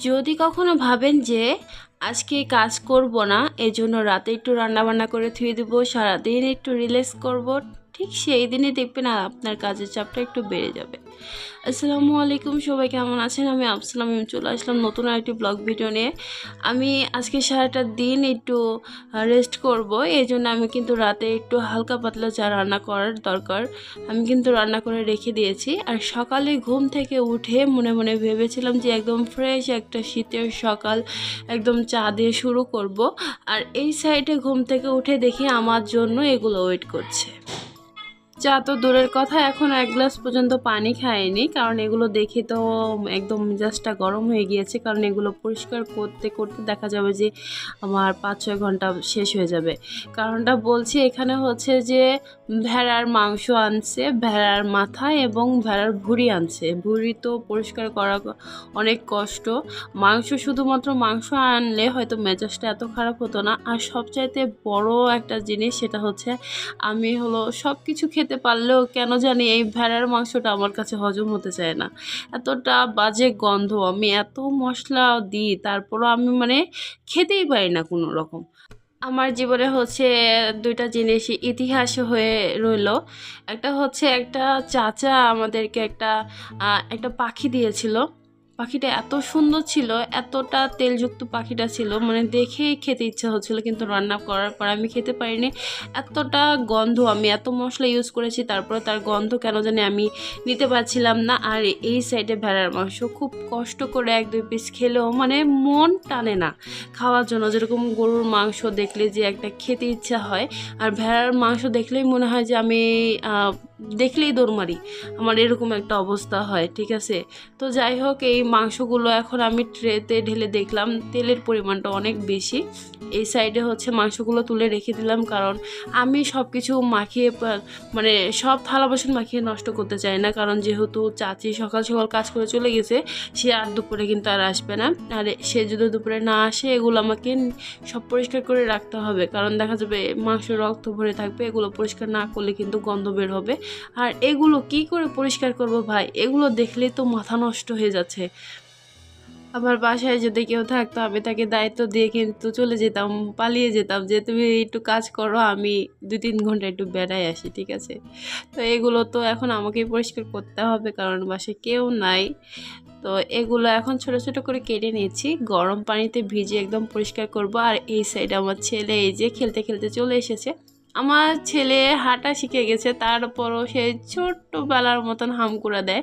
যদি কখনো ভাবেন যে, আজকে কাজ করব না, এজন্য রাতে একটু রান্নাবান্না করে থুয়ে দেবো, সারাদিন একটু রিল্যাক্স করব ঠিক সেই দিনই দেখবেন আর আপনার কাজের চাপটা একটু বেড়ে যাবে। আসসালামু আলাইকুম, সবাই কেমন আছেন? আমি আফসালাম চলে আসলাম নতুন আরেকটি ব্লগ ভিডিও নিয়ে। আমি আজকে সারাটা দিন একটু রেস্ট করব এই জন্য আমি কিন্তু রাতে একটু হালকা পাতলা চা রান্না করার দরকার। আমি কিন্তু রান্না করে রেখে দিয়েছি। আর সকালে ঘুম থেকে উঠে মনে মনে ভেবেছিলাম যে একদম ফ্রেশ একটা শীতের সকাল একদম চা দিয়ে শুরু করব। আর এই সাইডে ঘুম থেকে উঠে দেখি আমার জন্য এগুলো ওয়েট করছে। চা তো দূরের কথা, এখন এক গ্লাস পর্যন্ত পানি খায়নি কারণ এগুলো দেখে তো একদম মেজাজটা গরম হয়ে গিয়েছে, কারণ এগুলো পরিষ্কার করতে করতে দেখা যাবে যে আমার পাঁচ ছয় ঘণ্টা শেষ হয়ে যাবে। কারণটা বলছি এখানে হচ্ছে যে ভেড়ার মাংস আনছে, ভেড়ার মাথা এবং ভেড়ার ভুঁড়ি আনছে। ভুঁড়ি তো পরিষ্কার করা অনেক কষ্ট। মাংস শুধুমাত্র মাংস আনলে হয়তো মেজাজটা এত খারাপ হতো না। আর সবচাইতে বড় একটা জিনিস সেটা হচ্ছে আমি হলো সব কিছু খেতে পারলেও কেন জানি এই ভেড়ার মাংসটা আমার কাছে হজম হতে চায় না। এতটা বাজে গন্ধ, আমি এত মশলা দিই, তারপরও আমি মানে খেতেই পারি না কোনো রকম। আমার জীবনে হচ্ছে দুইটা জিনিস ইতিহাস হয়ে রইল। একটা হচ্ছে একটা চাচা আমাদেরকে একটা একটা পাখি দিয়েছিল। পাখিটা এত সুন্দর ছিল, এতটা তেলযুক্ত পাখিটা ছিল মানে দেখেই খেতে ইচ্ছা হচ্ছিল, কিন্তু রান্না করার পর আমি খেতে পারিনি। এতটা গন্ধ আমি, এত মশলা ইউজ করেছি, তারপরে তার গন্ধ কেন জানি আমি নিতে পারছিলাম না। আর এই সাইডে ভেড়ার মাংস খুব কষ্ট করে এক দুই পিস খেলেও মানে মন টানে না। খাওয়ার জন্য যেরকম গরুর মাংস দেখলে যে একটা খেতে ইচ্ছা হয়, আর ভেড়ার মাংস দেখলেই মনে হয় যে আমি দেখলেই দৌড় মারি আমার এরকম একটা অবস্থা হয়, ঠিক আছে? তো যাই হোক, এই মাংসগুলো এখন আমি ট্রেতে ঢেলে দেখলাম, তেলের পরিমাণটা অনেক বেশি। এই সাইডে হচ্ছে মাংসগুলো তুলে রেখে দিলাম, কারণ আমি সব কিছু মাখিয়ে মানে সব থালা বাসন মাখিয়ে নষ্ট করতে চাই না, কারণ যেহেতু চাচি সকাল সকাল কাজ করে চলে গেছে, সে আর দুপুরে কিন্তু আর আসবে না। আর সে যদি দুপুরে না আসে, এগুলো আমাকে সব পরিষ্কার করে রাখতে হবে, কারণ দেখা যাবে মাংস রক্ত ভরে থাকবে, এগুলো পরিষ্কার না করলে কিন্তু গন্ধ বের হবে। আর এগুলো কি করে পরিষ্কার করব ভাই? এগুলো দেখলেই তো মাথা নষ্ট হয়ে যাচ্ছে। আমার বাসায় যদি কেউ থাকতো, আমি তাকে দায়িত্ব দিয়ে কিন্তু চলে যেতাম, পালিয়ে যেতাম যে তুমি একটু কাজ করো, আমি দু তিন ঘণ্টা একটু বেড়াই আসি, ঠিক আছে? তো এগুলো তো এখন আমাকেই পরিষ্কার করতে হবে কারণ বাসায় কেউ নাই। তো এগুলো এখন ছোট ছোট করে কেটে নিয়েছি, গরম পানিতে ভিজে একদম পরিষ্কার করব। আর এই সাইডে আমার ছেলে এই যে খেলতে খেলতে চলে এসেছে। আমার ছেলে হাঁটা শিখে গেছে, তারপরও সে ছোট্টবেলার মতন হাম করে দেয়।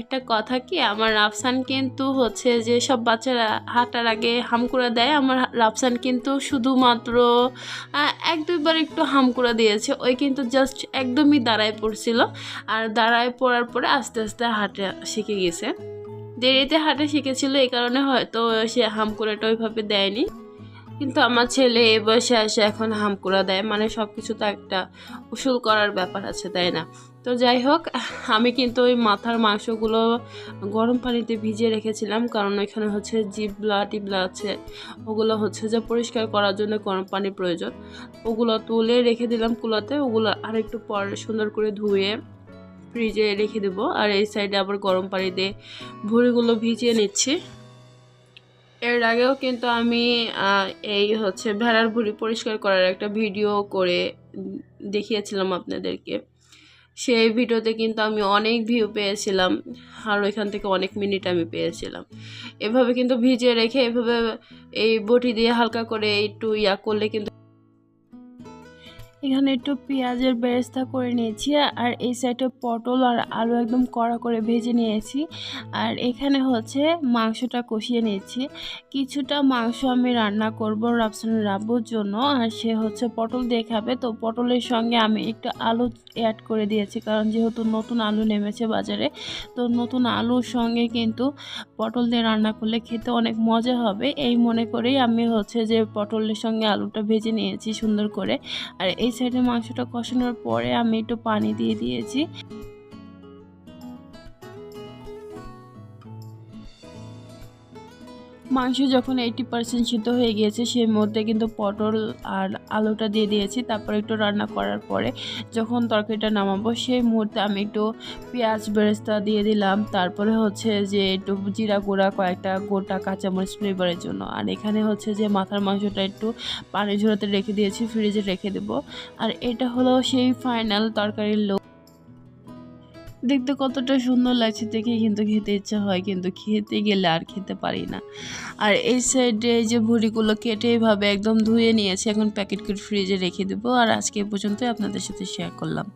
একটা কথা কি, আমার রাফসান কিন্তু হচ্ছে যে সব বাচ্চারা হাঁটার আগে হাম করে দেয়, আমার রাফসান কিন্তু শুধুমাত্র এক দুইবার একটু হাম করে দিয়েছে। ওই কিন্তু জাস্ট একদমই দাঁড়ায় পড়ছিল আর দাঁড়ায় পড়ার পরে আস্তে আস্তে হাঁটা শিখে গেছে। দেরিতে হাঁটা শিখেছিল, এই কারণে হয়তো সে হামকুড়াটা ওইভাবে দেয়নি। কিন্তু আমার ছেলে এ বয়সে আসে এখন হামকুড়া দেয়। মানে সব কিছু তো একটা উসুল করার ব্যাপার আছে, তাই না? তো যাই হোক, আমি কিন্তু ওই মাথার মাংসগুলো গরম পানিতে ভিজিয়ে রেখেছিলাম। কারণ ওইখানে হচ্ছে জিবলা, টিবলা আছে। ওগুলো হচ্ছে যে পরিষ্কার করার জন্য গরম পানির প্রয়োজন। ওগুলো তুলে রেখে দিলাম কুলাতে। ওগুলো আরেকটু পর সুন্দর করে ধুয়ে ফ্রিজে রেখে দেবো। আর এই সাইডে আবার গরম পানি দিয়ে ভুড়িগুলো ভিজিয়ে নিচ্ছি। এর আগেও কিন্তু আমি এই হচ্ছে ভেড়ার ভুড়ি পরিষ্কার করার একটা ভিডিও করে দেখিয়েছিলাম আপনাদেরকে। সেই ভিডিওতে কিন্তু আমি অনেক ভিউ পেয়েছিলাম আর ওইখান থেকে অনেক মিনিট আমি পেয়েছিলাম। এভাবে কিন্তু ভিজিয়ে রেখে এভাবে এই বটি দিয়ে হালকা করে একটু ইয়া করলে কিন্তু এখানে একটু পেঁয়াজের বেরেস্তা করে নিয়েছি, আর এই সাইডে পটল আর আলু একদম কড়া করে ভেজে নিয়েছি। আর এখানে হচ্ছে মাংসটা কষিয়ে নিয়েছি। কিছুটা মাংস আমি রান্না করব রাফসানের রাব্বুর জন্য, আর সে হচ্ছে পটল দিয়ে খাবে। তো পটলের সঙ্গে আমি একটু আলু অ্যাড করে দিয়েছি, কারণ যেহেতু নতুন আলু নেমেছে বাজারে, তো নতুন আলুর সঙ্গে কিন্তু পটল দিয়ে রান্না করলে খেতে অনেক মজা হবে। এই মনে করেই আমি হচ্ছে যে পটলের সঙ্গে আলুটা ভেজে নিয়েছি সুন্দর করে। আর এই সাইডে মাংসটা কষানোর পরে আমি একটু পানি দিয়ে দিয়েছি। মাংস যখন এইটি পার্সেন্ট সিদ্ধ হয়ে গিয়েছে, সেই মধ্যে কিন্তু পটল আর আলুটা দিয়ে দিয়েছি। তারপর একটু রান্না করার পরে যখন তরকারিটা নামাবো, সেই মুহূর্তে আমি একটু পেঁয়াজ বেরেস্তা দিয়ে দিলাম। তারপরে হচ্ছে যে একটু জিরা গুঁড়া, কয়েকটা গোটা কাঁচামরিচ ফ্লেভারের জন্য। আর এখানে হচ্ছে যে মাথার মাংসটা একটু পানি ঝরাতে রেখে দিয়েছি ফ্রিজে রেখে দেবো। আর এটা হলো সেই ফাইনাল তরকারির লোক দেখতে কতটা সুন্দর লাগছে দেখে কিন্তু খেতে ইচ্ছা হয়, কিন্তু খেতে গেলে আর খেতে পারি না। আর এই সাইডে এই যে ভুড়িগুলো কেটে এভাবে একদম ধুয়ে নিয়েছি, এখন প্যাকেট করে ফ্রিজে রেখে দেবো। আর আজকে পর্যন্ত আপনাদের সাথে শেয়ার করলাম।